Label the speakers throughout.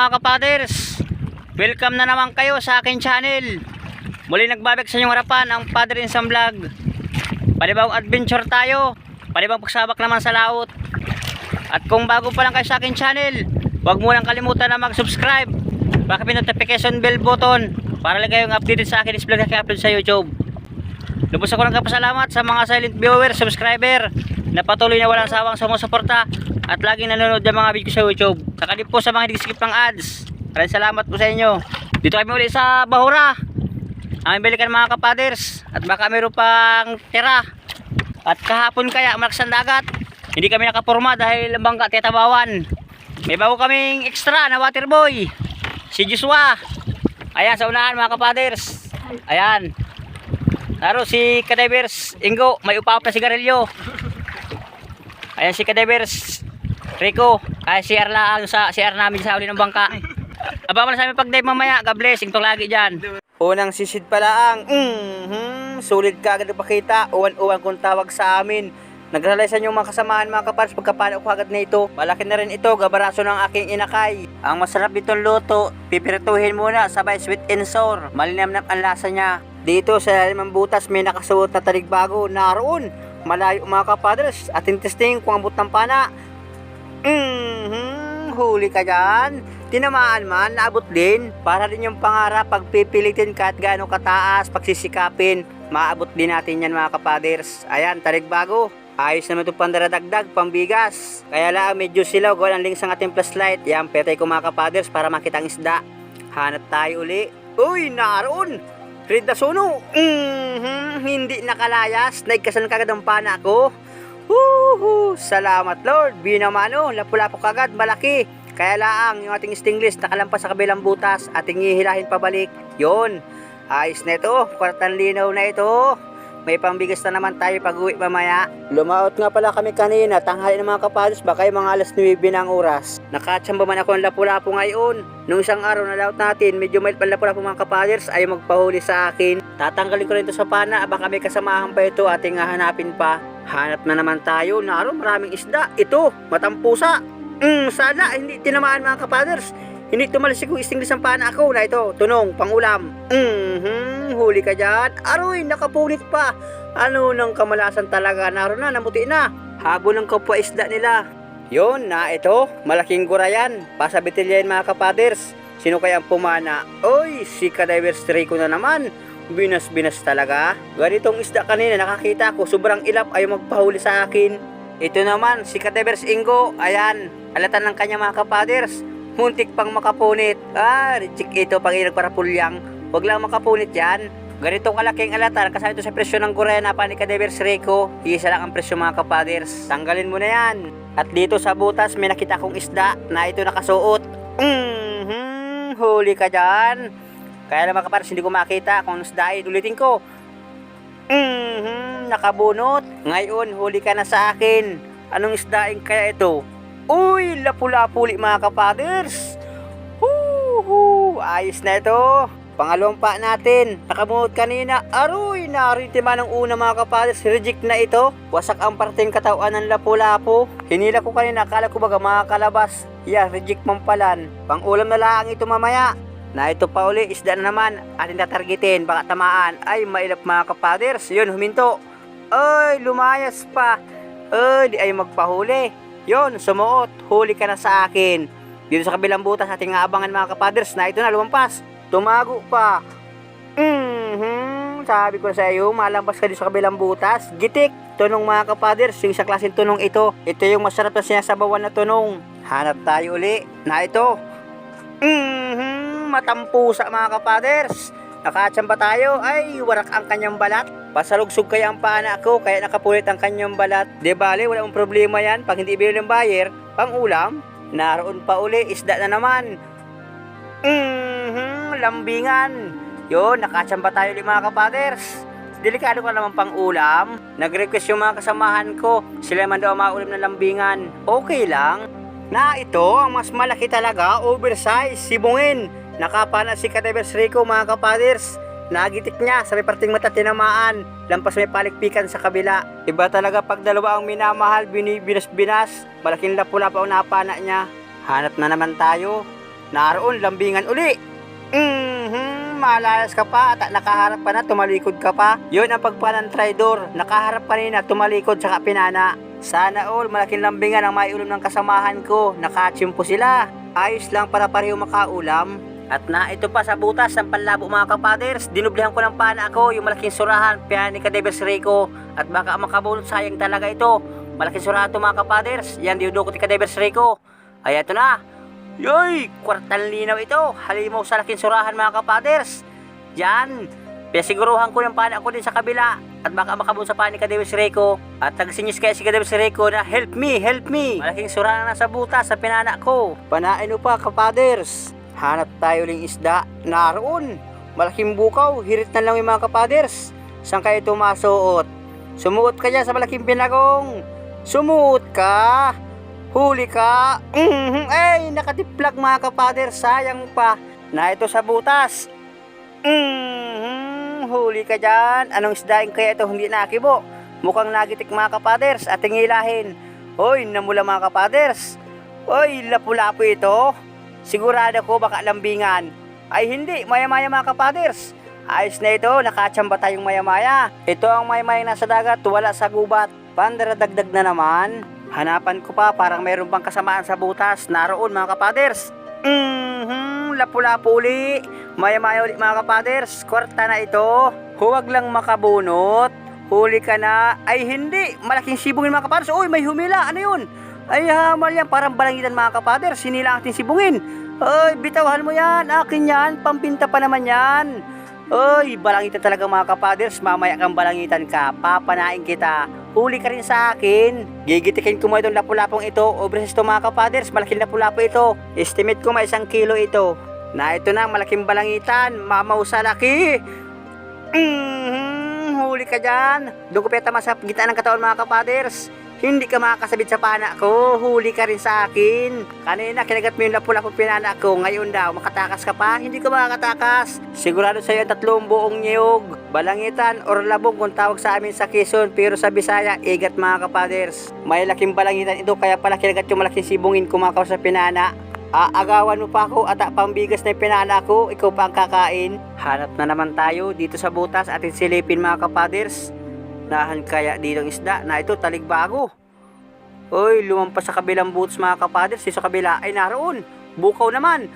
Speaker 1: Mga kapaders. Welcome na naman kayo sa akin channel. Muli nagbabalik sa inyong harapan ang Padre Insam Vlog. Panibawang adventure tayo. Panibawang pagsabak naman sa laot. At kung bago pa lang kayo sa akin channel, huwag mo lang kalimutan na mag-subscribe. Baka notification bell button para lang kayong updated sa akin vlog na upload sa YouTube. Lubos ako ng kapasalamat sa mga silent viewer, subscriber na patuloy na walang sawang sumusuporta at laging nanonood ng mga video sa YouTube. Kakalip po sa mga hindi skip ng ads. Maraming salamat po sa inyo. Dito kami ulit sa Bahura. Ang balikan mga kapaders at baka meron pang tira. At kahapon kaya malakas ang dagat. Hindi kami nakapurma dahil ang bangka tetabawan. May bago kaming extra na water boy. Si Joshua. Ayan sa unahan mga kapaders. Ayan. Naro si Kadivers Ingo, may upaw na sigarilyo. Ayan si Kadivers Rico, ay si Arla ang sa si namin sa uli ng bangka. Aba mo na sa amin pag dive mamaya, God bless, ito lagi diyan. Unang sisid pala ang mhm, sulit ka agad ipakita, uwan-uwan kung tawag sa amin. Nagralisan yung mga kasamahan mga kapars pagkapala ko agad na ito. Malaki na rin ito, gabaraso ng aking inakay. Ang masarap itong luto, pipirituhin muna sabay sweet and sour. Malinamnam ang lasa niya. Dito sa limang butas may nakasuot na talig bago. Naroon, malayo mga kapadres. Ating testing kung abot ng pana. Mhm, huli ka dyan. Tinamaan man, naabot din. Para din yung pangarap, pagpipilitin kahit gaano kataas, pagsisikapin, maabot din natin yan mga kapaders. Ayan, talig bago. Ayos naman itong pandaradagdag, pambigas. Kaya lang, medyo silaw, gawa ng links ang ating flashlight. Yan, petay ko mga kapaders para makita ang isda. Hanap tayo uli. Uy, naroon! Red na suno. Mhm, hindi nakalayas. Naigkasan kagad ang pana ko. Woohoo! Salamat Lord. Binamano, lapu-lapo kagad, malaki. Kaya laang yung ating stingless nakalampas sa kabilang butas ating hihilahin pabalik. Yon. Ayos na ito. Kwartang linaw na ito. May pambigas na naman tayo pag uwi mamaya. Lumaot nga pala kami kanina, tanghali ng mga kapados, baka yung mga alas 9 ng oras. Nakatsamba man ako ng lapu-lapo ngayon. Nung isang araw na laot natin, medyo may lapu-lapo mga kapaders ay magpahuli sa akin. Tatanggalin ko rin ito sa pana, baka may kasamahan pa ito ating hahanapin pa. Hanap na naman tayo, naroon maraming isda. Ito, matampusa. Mm, sana hindi tinamaan mga kapaders. Hindi tumalsik yung istinglis ang pana ako na ito, tunong, pangulam. Mhm, huli ka dyan. Aroy, nakapunit pa. Ano nang kamalasan talaga, naroon na, namuti na. Habol ng kapwa isda nila. Yon na ito, malaking gurayan. Pasabitil yan mga kapaders. Sino kaya ang pumana? Oy, si Kadivers Rico na naman. Binas-binas talaga. Ganitong isda kanina nakakita ko, sobrang ilap ay magpahuli sa akin. Ito naman, si Kadivers Ingo. Ayan, alatan ng kanya mga kapaders. Muntik pang makapunit. Ah, reject ito pag nagparapulyang. Huwag lang makapunit yan. Ganitong kalaking alatan, kasama ito sa presyo ng guraya na pa ni Kadivers Rico. Isa lang ang presyo mga kapaders. Tanggalin mo na yan. At dito sa butas, may nakita kong isda na ito nakasuot. Mhm, huli ka dyan. Kaya lang mga kapaders, hindi ko makita kung isda Ulitin ko. Mhm, nakabunot. Ngayon, huli ka na sa akin. Anong isdaing kaya ito? Uy, lapu-lapuli mga kapaders. Huhu, ayos na ito. Pangalawang pa natin. Nakamunot kanina. Aroy, naritima ng una mga kapaders. Reject na ito. Wasak ang parting katawan ng lapu-lapu. Hinila ko kanina. Akala ko baga mga kalabas. Yeah, reject mong palan. Pang ulam na lang ito mamaya. Na ito pa uli, isda na naman. Atin tatargetin, baka tamaan. Ay, mailap mga kapaders. Yun, huminto. Ay, lumayas pa. Ay, di ay magpahuli. Yun, sumuot. Huli ka na sa akin. Dito sa kabilang butas, ating aabangan mga kapaders na ito na lumampas. Tumago pa. Mhm, sabi ko sa iyo, malampas ka dito sa kabilang butas. Gitik, tunong mga kapaders, yung sa klaseng tunong ito. Ito yung masarap na sinasabawan na tunong. Hanap tayo uli. Na ito. Mhm, matampusa mga kapaders. Nakatsamba tayo, ay warak ang kanyang balat. Pasalugsog kaya ang pana ko, kaya nakapulit ang kanyang balat. Di bale, wala mong problema yan. Pag hindi bili ng buyer, pang ulam, naroon pa uli, isda na naman. Mhm, lambingan. Yun, nakatsamba tayo ulit mga kapaders. Delikado ka naman pang ulam. Nag-request yung mga kasamahan ko. Sila man daw maulam ng lambingan. Okay lang. Na ito, ang mas malaki talaga, oversize, sibungin. Nakapana si Kadevers Rico mga kapaders. Nagitik niya sa may parting mata tinamaan. Lampas may palikpikan sa kabila. Iba talaga pag dalawa ang minamahal, binibinas-binas. Malaking lapula pa ang napana niya. Hanap na naman tayo. Naroon, lambingan uli. Mhm, malayas ka pa at nakaharap pa na, tumalikod ka pa. Yun ang pagpa ng traidor. Nakaharap pa na, tumalikod sa pinana. Sana all, malaking lambingan ang maiulam ng kasamahan ko. Nakachimpo sila. Ayos lang para pareho makaulam. At na ito pa sa butas ng panlabo mga kapaders, dinublihan ko ng pana ako yung malaking surahan, ni Kadebes Rico. At baka makabunot sayang talaga ito. Malaking surahan ito mga kapaders, yan diudo ko ni Kadebes Rico. Ay ito na. Yoy, kwartal linaw ito. Halimaw sa laking surahan mga kapaders. Yan. Pinasiguruhan ko yung pana ko din sa kabila. At baka makabun sa pani Kadewis Rico. At nagsinyis kaya si Kadewis Rico na help me, help me. Malaking surahan na nasa butas sa pinana ko. Panain mo pa kapaders. Hanap tayo ng isda. Naroon. Malaking bukaw. Hirit na lang yung mga kapaders. Saan kayo tumasuot? Sumuot ka dyan sa malaking pinagong. Sumuot ka. Huli ka. Mhm. Ay, nakatiplag mga kapader. Sayang pa. Na ito sa butas. Mhm. Huli ka dyan. Anong isdaing kaya ito hindi nakibo? Mukhang nagitik mga kapaders at tingilahin. Hoy, namula mga kapaders. Hoy, lapu-lapu ito. Sigurado ko baka lambingan. Ay hindi, maya-maya mga kapaders. Ayos na ito, nakachamba tayong maya-maya. Ito ang maya-maya nasa dagat, wala sa gubat. Pandaradagdag na naman. Hanapan ko pa, parang mayroon bang kasamaan sa butas. Naroon mga kapaders. Mhm, lapu-lapu uli. Maya-maya ulit mga kapaders. Kwarta na ito. Huwag lang makabunot. Huli ka na. Ay hindi, malaking sibungin mga kapaders. Uy, may humila. Ano yun? Ay hamal yan, parang balangitan mga kapaders. Sinila ang ating sibungin. Ay, bitawahan mo yan. Akin yan. Pampinta pa naman yan. Ay, balangitan talaga mga kapaders. Mamaya kang balangitan ka. Papanain kita. Huli ka rin sa akin. Gigitikin ko mo itong lapu-lapong ito. Obreses to mga kapaders. Malaking lapu-lapo ito. Estimate ko may isang kilo ito. Na ito na, malaking balangitan. Mamaw sa laki. Mhm, huli ka dyan. Doon ko petama sa gitna ng katawan mga kapaders. Hindi ka makakasabit sa pana ko. Huli ka rin sa akin. Kanina, kinagat mo yung lapu-lapo pinana ko. Ngayon daw, makatakas ka pa? Hindi ka makakatakas. Sigurado sa'yo ang tatlong buong niyog. Balangitan or labong kung tawag sa amin sa Quezon. Pero sa Bisaya, igat mga kapaders. May laking balangitan ito. Kaya pala kinagat yung malaking sibungin kumakaw sa pinana. Aagawan mo pa ako at pambigas na pinana ko, ikaw pa ang kakain. Hanap na naman tayo dito sa butas atin silipin mga kapaders. Nahan kaya dito ang isda na ito taligbago. Uy, lumampas sa kabilang butas mga kapaders, sa kabila ay naroon. Bukaw naman.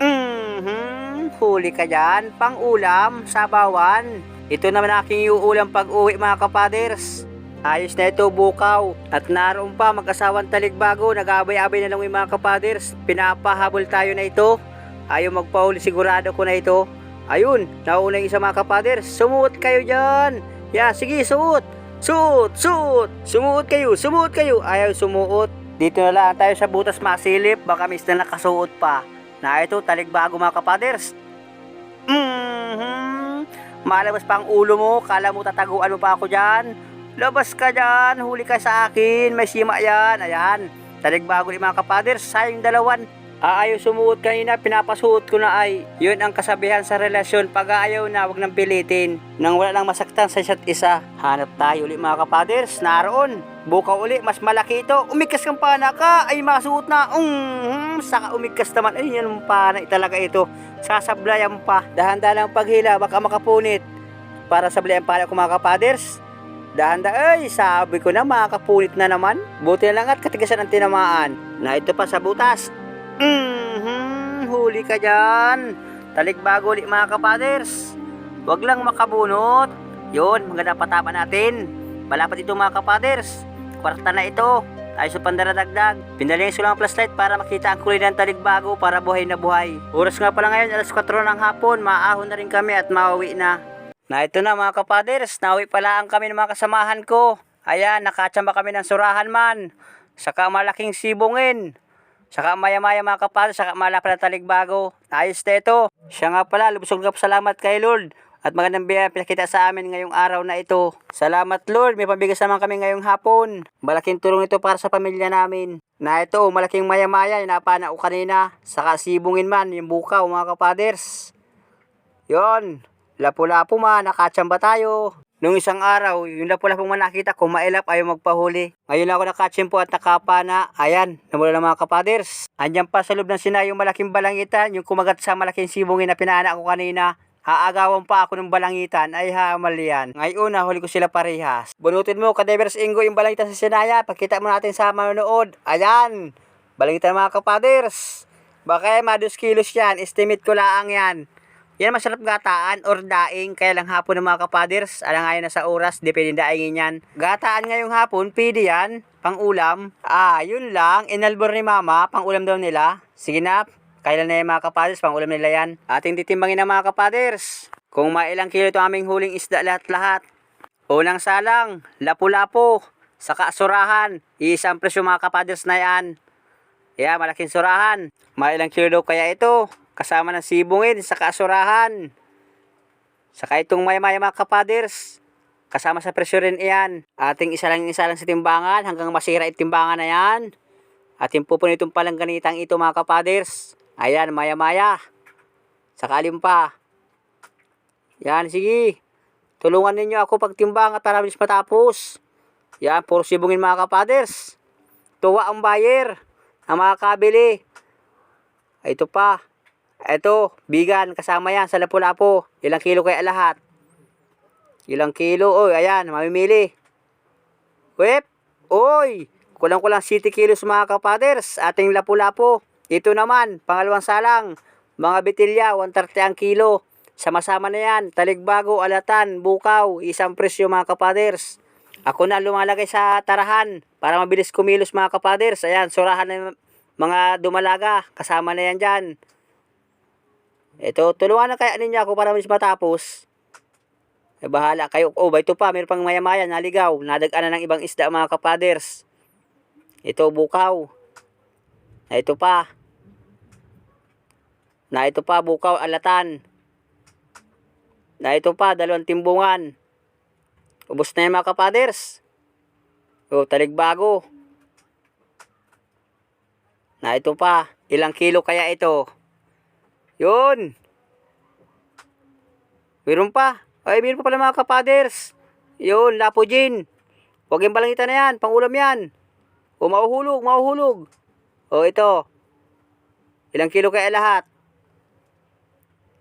Speaker 1: Mhm, huli ka dyan, pang ulam, sabawan. Ito naman aking iuulam pag uwi mga kapaders. Ayos na ito bukaw. At naroon pa mag-asawang taligbago. Nag-abay-abay na lang yung mga kapaders. Pinapahabol tayo na ito. Ayaw magpahuli sigurado ko na ito. Ayun, nauna yung isa mga kapaders. Sumuot kayo dyan. Ya, sige, suot. Suot, suot. Sumuot kayo, sumuot kayo. Ayaw sumuot. Dito na lang tayo sa butas masilip. Baka mis na nakasuot pa. Na ito, taligbago mga kapaders. Mhm. Malabas pa ang ulo mo. Kala mo tataguan mo pa ako dyan. Labas ka dyan. Huli ka sa akin. May sima yan. Ayan. Taligbago ni mga kapaders. Sayang dalawan. Aayaw sumuot kanina, pinapasuot ko na ay. Yun ang kasabihan sa relasyon. Pag ayaw na, wag nang pilitin. Nang wala nang masaktan sa isa't isa. Hanap tayo ulit mga kapaders. Naroon. Bukaw uli, mas malaki ito. Umigkas kang pana ka. Ay, masuot na. Um, saka umigkas naman. Ay, yan ang pana talaga ito. Sasablayan pa. Dahan-dahan lang paghila, baka makapunit. Para sablayan pana ko mga kapaders. Dahan ay, sabi ko na makakapunit na naman. Buti na lang at katigasan ang tinamaan. Na ito pa sa butas. Mhm, huli ka dyan. Talikbago ulit mga kapaders. Huwag lang makabunot. Yun, maganda patapa natin. Malapat ito mga kapaders. Kwarta na ito. Ayos sa pandaradagdag. Pindaling ko lang ang flashlight para makita ang kulay ng talikbago para buhay na buhay. Oras nga pala ngayon, alas 4 ng hapon. Maahon na rin kami at mauwi na. Na ito na mga kapaders, nauwi pala ang kami ng mga kasamahan ko. Ayan, nakatsamba kami ng surahan man. Saka malaking sibungin. Saka maya-maya mga kapaders, saka malapad na taligbago. Ayos na ito. Siya nga pala, lubusog na salamat kay Lord. At magandang biyaya pinakita sa amin ngayong araw na ito. Salamat Lord, may pabigas naman kami ngayong hapon. Malaking tulong ito para sa pamilya namin. Na ito, malaking maya-maya, yung napana ko kanina. Saka sibungin man, yung bukaw mga kapaders. Yon, lapu-lapu man, nakatsamba tayo. Nung isang araw, yung lapu-lapong man nakita ko, mailap ayaw magpahuli. Ngayon ako nakatsimpo at nakapa na, ayan, namula ng mga kapaders. Andyan pa sa loob ng sina yung malaking balangitan, yung kumagat sa malaking sibungin na pinaanak ko kanina. Haagawan pa ako ng balangitan, ay hamal yan. Ngayon, nahuli ko sila parehas. Bunutin mo, kadevers ingo yung balangitan sa sinaya. Pagkita mo natin sa manonood. Ayan, balangitan mga kapaders. Baka mga 2 kilos yan, estimate ko lang yan. Yan masarap gataan or daing, kaya lang hapon ng mga kapaders, alang ngayon na sa oras, depende daingin yan. Gataan ngayong hapon, pwede yan, pang ulam. Ah, yun lang, inalbor ni mama, pang ulam daw nila. Sige na, kailan na yung mga kapaders, pang ulam nila yan. Ating titimbangin ng mga kapaders. Kung mailang kilo ito aming huling isda lahat-lahat. Unang salang, lapu-lapo, saka surahan, iisang presyo mga kapaders na yan. Yeah, malaking surahan. Mailang kilo daw kaya ito. Kasama ng sibungin sa kasurahan. Saka itong may may mga kapaders. Kasama sa presyo rin iyan. Ating isa lang isa lang sa timbangan hanggang masira yung timbangan na yan. Ating pupunin itong palangganitang ito mga kapaders. Ayan, maya maya. Saka alin pa. Yan, sige. Tulungan ninyo ako pagtimbang at para matapos. Yan, puro sibungin mga kapaders. Tuwa ang buyer. Ang mga kabili. Ito pa. Ito, bigan, kasama yan sa lapu-lapo. Ilang kilo kaya lahat? Ilang kilo? Oy, ayan, mamimili. Wep, oy, kulang-kulang 70 kilos mga kapaders. Ating lapu-lapo. Ito naman, pangalawang salang. Mga bitilya, 130 ang kilo. Sama-sama na yan. Taligbago, alatan, bukaw, isang presyo mga kapaders. Ako na lumalagay sa tarahan para mabilis kumilos mga kapaders. Ayan, surahan na mga dumalaga. Kasama na yan dyan. Ito, tulungan na kaya ninyo ako para mas matapos. Eh, bahala kayo. Oh, ba ito pa, mayroon pang maya-maya, naligaw. Nadagan na ng ibang isda mga kapaders. Ito, bukaw. Na ito pa. Na ito pa, bukaw, alatan. Na ito pa, dalawang timbungan. Ubus na yung mga kapaders. Oh, taligbago. Na ito pa, ilang kilo kaya ito? Yun. Meron pa. Ay, meron pa pala mga kapaders. Yun, lapo gin. Huwag yung balangitan na yan. Pangulam yan. O, mauhulog, mauhulog. O, ito. Ilang kilo kaya lahat?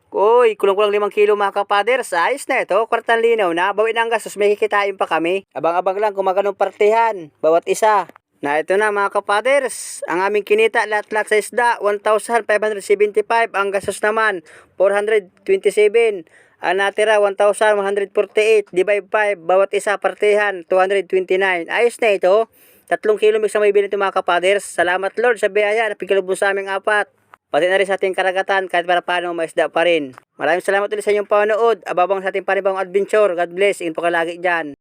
Speaker 1: Uy, kulang-kulang limang kilo mga kapaders. Ayos na ito. Kwartang linaw na. Bawin ang gastos. May kikitain pa kami. Abang-abang lang kung magano'ng partihan. Bawat isa. Na ito na mga kapaders, ang aming kinita lahat-lahat sa isda, 1,575. Ang gastos naman, 427. Ang natira, 1,148. Divide 5, bawat isa partihan, 229. Ayos na ito. Tatlong kilo mix na may binito mga kapaders. Salamat Lord sa biyaya na pigilubos sa aming apat. Pati na rin sa ating karagatan kahit para paano may isda pa rin. Maraming salamat ulit sa inyong panonood. Ababang sa ating panibang adventure. God bless. Ingat po kayo lagi dyan.